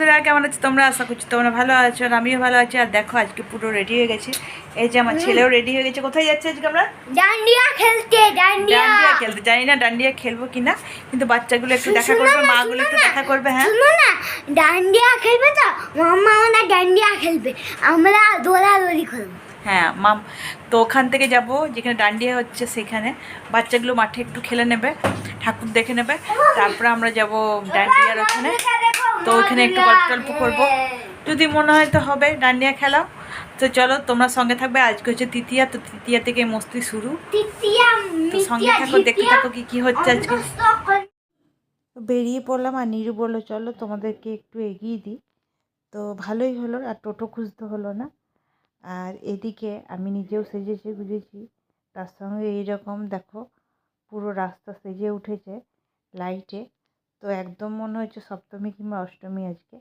বন্ধুরা কেমন আছো? তোমরা? আশা করছি তোমরা ভালো আছো আর আমিও ভালো আছি। আর দেখো আজকে পুরো রেডি হয়ে গেছে। এই যে আমার ছেলেও রেডি হয়ে গেছে। কোথায় যাচ্ছে আজকে আমরা? ডান্ডিয়া খেলতে ডান্ডিয়া। খেলতে। জানি না ডান্ডিয়া খেলব কিনা কিন্তু বাচ্চাগুলো একটু দেখা করবে মা মাগুলো একটু দেখা করবে হ্যাঁ? শুনো না ডান্ডিয়া খেলবে তো? মাম্মা আমরা ডান্ডিয়া খেলবে। আমরা দৌড়াদৌড়ি করব। হ্যাঁ মাম তো ওখান থেকে যাব যেখানে ডান্ডিয়া হচ্ছে সেখানে। বাচ্চাগুলো মাঠে একটু খেলে নেবে ঠাকুর দেখে নেবে। তারপরে আমরা যাব ডান্ডিয়ার ওখানে। তো ওখানে একটু গল্প টল্প করব। যদি মনে হয় তো হবে ডান্ডিয়া খেলাও। তো চলো তোমরা সঙ্গে থাকবে। আজকে হচ্ছে তৃতীয়া তো তৃতীয়া থেকে মস্তি শুরু। তো সঙ্গে থাকো দেখতে থাকো কি কি হচ্ছে আজকে। তো বেরিয়ে পড়লাম আর নিরু বলল চলো তোমাদেরকে একটু এগিয়ে দিই। তো ভালোই হলো আর টোটো খুঁজতে হলো না। আর এদিকে আমি নিজেও সেজেছি গুজেছি। তার সঙ্গে এইরকম দেখো, পুরো রাস্তা সেজে উঠেছে লাইটে তো একদম মনে হচ্ছে সপ্তমী কিংবা অষ্টমী আজকে।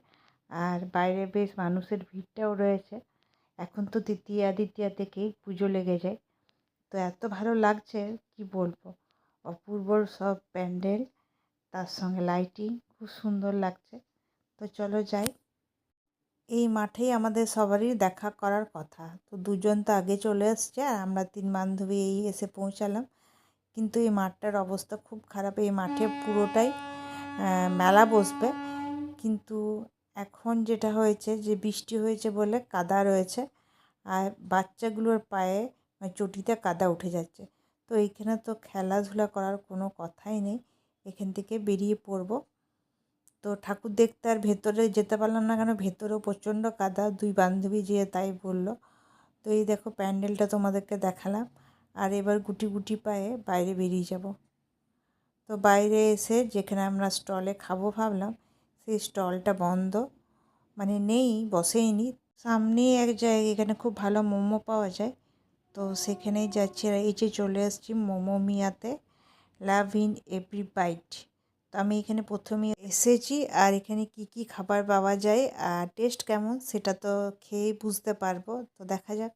আর বাইরে বেশ মানুষের ভিড়টাও রয়েছে। এখন তো দ্বিতীয়া দ্বিতীয়া থেকেই পুজো লেগে যায়। তো এত ভালো লাগছে, কি বলব? অপূর্বর সব প্যান্ডেল, তার সঙ্গে লাইটিং খুব সুন্দর লাগছে। তো চলো যাই। এই মাঠেই আমাদের সবারই দেখা করার কথা। তো দুজন তো আগে চলে এসছে আর আমরা তিন বান্ধবী এই এসে পৌঁছালাম। কিন্তু এই মাঠটার অবস্থা খুব খারাপ। এই মাঠে পুরোটাই মেলা বসবে। কিন্তু এখন যেটা হয়েছে যে বৃষ্টি হয়েছে বলে কাদা রয়েছে আর বাচ্চাগুলোর পায়ে মানে চটিতে কাদা উঠে যাচ্ছে। তো এইখানে তো খেলাধুলা করার কোনো কথাই নেই। এখান থেকে বেরিয়ে পড়ব। তো ঠাকুর দেখতে আর ভেতরে যেতে পারলাম না কেন, ভেতরেও প্রচণ্ড কাদা, দুই বান্ধবী যেয়ে তাই বলল। তো এই দেখো প্যান্ডেলটা তোমাদেরকে দেখালাম। আর এবার গুটি গুটি পায়ে বাইরে বেরিয়ে যাব। তো বাইরে এসে যেখানে আমরা স্টলে খাব ভাবলাম, সেই স্টলটা বন্ধ। মানে নেই বসেই বসেইনি। সামনেই এক জায়গায় এখানে খুব ভালো মোমো পাওয়া যায়। তো সেখানেই যাচ্ছি এই যে চলে আসছি মোমো মিয়াতে, লাভ ইন এভরি বাইট। তো আমি এখানে প্রথমে এসেছি আর এখানে কি কি খাবার পাওয়া যায় আর টেস্ট কেমন সেটা তো খেয়েই বুঝতে পারব। তো দেখা যাক।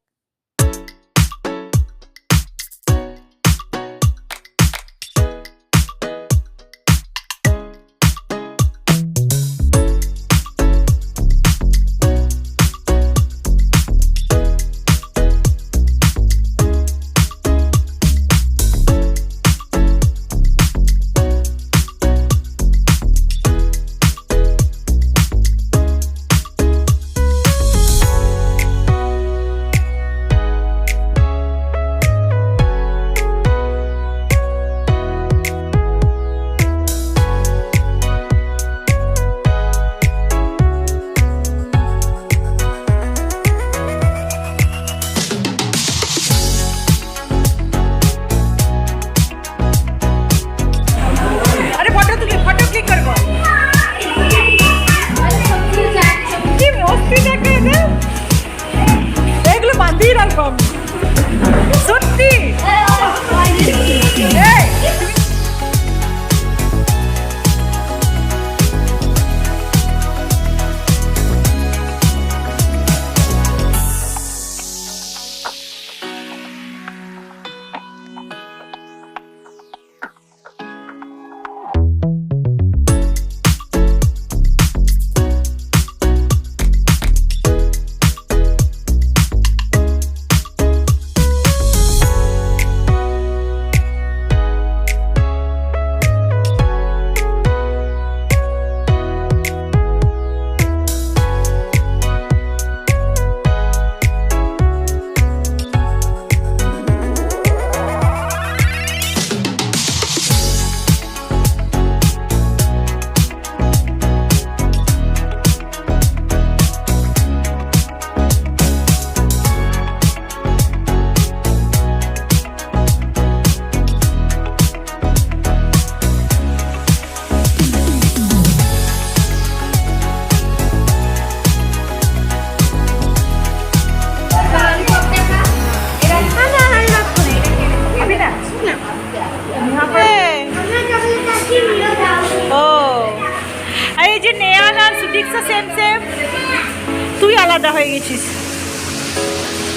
হয়ে গেছিস।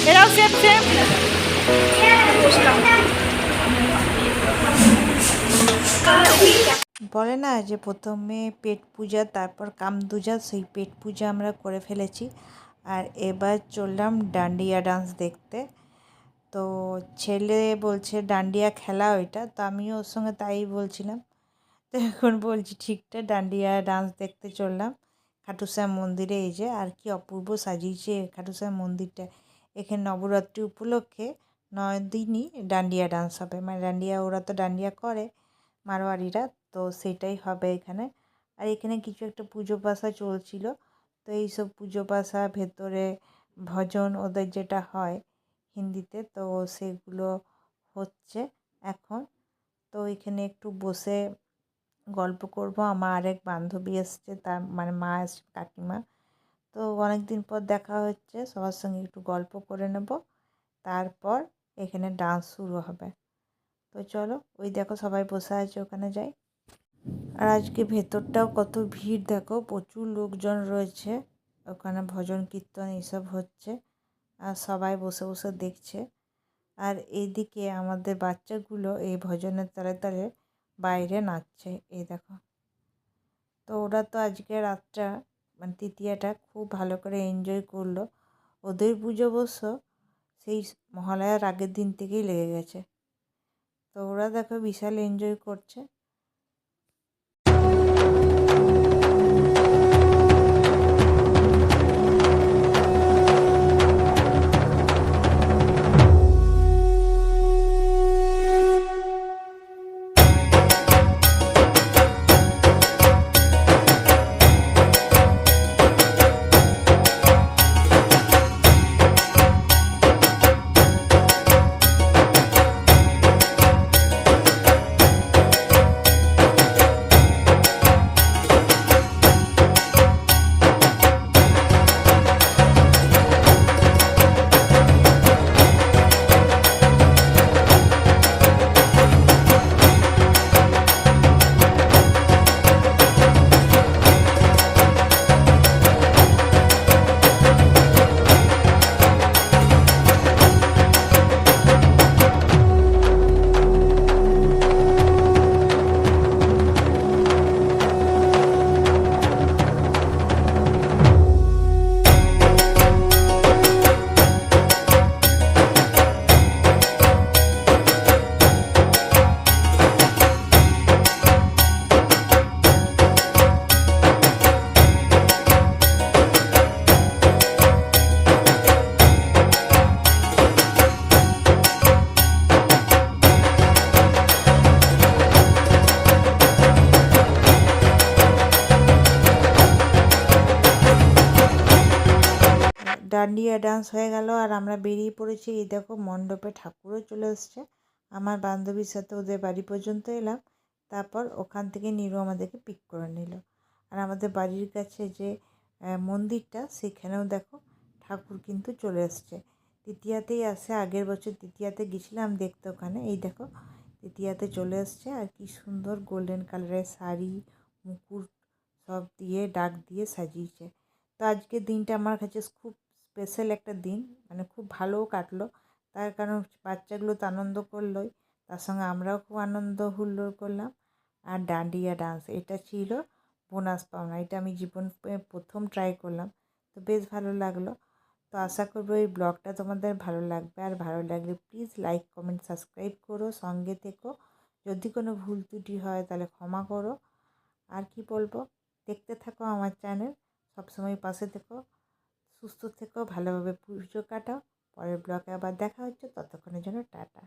এরাও সেম বলে না যে প্রথমে পেট পূজা, তারপর কামদুজা সেই পেট পূজা আমরা করে ফেলেছি। আর এবার চললাম ডান্ডিয়া ডান্স দেখতে। তো ছেলে বলছে, ডান্ডিয়া খেলা ওইটা। তো আমিও ওর সঙ্গে তাই বলছিলাম। তো এখন বলছি, ঠিকটা ডান্ডিয়া ডান্স দেখতে চললাম। খাটুশ্যাম মন্দিরে এই যে আর কি অপূর্ব সাজিয়েছে খাটুশ্যাম মন্দিরটা। এখানে নবরাত্রি উপলক্ষে নয় দিনই ডান্ডিয়া ডান্স হবে। মানে ডান্ডিয়া, ওরা তো ডান্ডিয়া করে মারোয়ারিরা তো সেটাই হবে এখানে। আর এখানে কিছু একটা পুজো পাশা চলছিল। তো এইসব পুজো পাশা ভেতরে ভজন ওদের যেটা হয় হিন্দিতে, তো সেগুলো হচ্ছে এখন। তো এখানে একটু বসে গল্প করব। আমার আরেক বান্ধবী এসছে, তার মানে মা এসছে, কাকিমা। তো অনেক দিন পর দেখা হচ্ছে, সবার সঙ্গে একটু গল্প করে নেব। তারপর এখানে ডান্স শুরু হবে। তো চলো, ওই দেখো সবাই বসে আছে, ওখানে যাই। আর আজকে ভেতরটাও কত ভিড়, দেখো, প্রচুর লোকজন রয়েছে। ওখানে ভজন, কীর্তন, এইসব হচ্ছে। আর সবাই বসে বসে দেখছে। আর এইদিকে আমাদের বাচ্চাগুলো এই ভজনের তালে তালে বাইরে নাচছে, এই দেখো। তো ওরা তো আজকে রাতটা মানে তৃতীয়াটা খুব ভালো করে এনজয় করল। ওদের পুজো অবশ্য সেই মহালয়ার আগের দিন থেকেই লেগে গেছে। তো ওরা দেখো বিশাল এনজয় করছে। ডান্ডিয়া ডান্স হয়ে গেল আর আমরা বেরিয়ে পড়েছি। এই দেখো মণ্ডপে ঠাকুরও চলে এসছে। আমার বান্ধবীর সাথে ওদের বাড়ি পর্যন্ত এলাম। তারপর ওখান থেকে নিরু আমাদেরকে পিক করে নিল। আর আমাদের বাড়ির কাছে যে মন্দিরটা, সেখানেও দেখো ঠাকুর কিন্তু চলে এসছে। তৃতীয়াতেই আসে, আগের বছর তৃতীয়াতে গেছিলাম দেখতে ওখানে। এই দেখো তৃতীয়াতে চলে এসছে আর কি সুন্দর গোল্ডেন কালারের শাড়ি, মুকুট সব দিয়ে, ডাক দিয়ে সাজিয়েছে। তো আজকের দিনটা আমার কাছে খুব স্পেশাল একটা দিন। মানে খুব ভালোও কাটলো। তার কারণ বাচ্চাগুলো তো আনন্দ করলোই। তার সঙ্গে আমরাও খুব আনন্দ হুল্লোড় করলাম। আর ডান্ডিয়া ডান্স, এটা ছিল বোনাস পাওনা। এটা আমি জীবন প্রথম ট্রাই করলাম। তো বেশ ভালো লাগল। তো আশা করব এই ব্লগটা তোমাদের ভালো লাগবে। আর ভালো লাগলে প্লিজ লাইক কমেন্ট সাবস্ক্রাইব করো, সঙ্গে থেকো। যদি কোনো ভুল ত্রুটি হয় তাহলে ক্ষমা করো। আর কি বলব? দেখতে থাকো আমার চ্যানেল সবসময় পাশে থেকো। সুস্থ থেকো ভালোভাবে পুজো কাটাও। পরের ব্লগে আবার দেখা হচ্ছে ততক্ষণের জন্য টাটা।